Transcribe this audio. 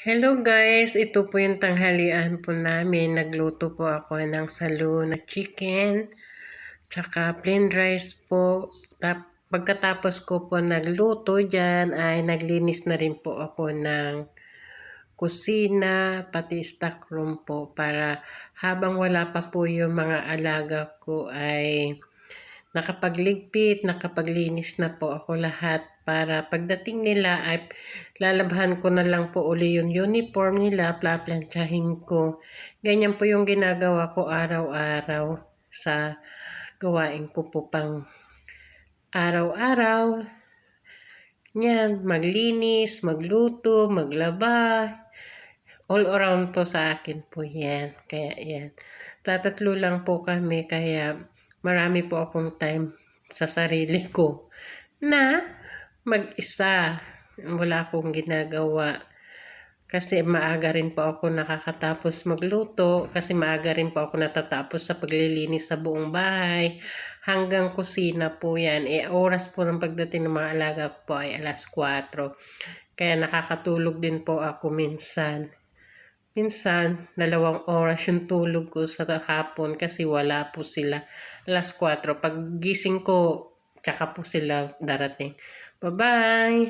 Hello guys, ito po yung tanghalian po namin. Nagluto po ako ng salo na chicken, tsaka plain rice po. Tap pagkatapos ko po nagluto dyan, ay naglinis na rin po ako ng kusina, pati stock room po para habang wala pa po yung mga alaga ko ay nakapagligpit, nakapaglinis na po ako lahat para pagdating nila ay lalabhan ko na lang po uli yung uniform nila, plaplansyahin ko. Ganyan po yung ginagawa ko araw-araw sa gawain ko po pang araw-araw. Yan, maglinis, magluto, maglaba. All around po sa akin po yan. Kaya yan. Tatatlo lang po kami kaya marami po akong time sa sarili ko na mag-isa. Wala akong ginagawa. Kasi maaga rin po ako nakakatapos magluto. Kasi maaga rin po ako natatapos sa paglilinis sa buong bahay. Hanggang kusina po yan. E oras po ng pagdating ng mga alaga ko po ay alas 4. Kaya nakakatulog din po ako minsan. Minsan, dalawang oras yung tulog ko sa hapon kasi wala po sila. Alas 4. Pag gising ko, tsaka po sila darating. Bye-bye!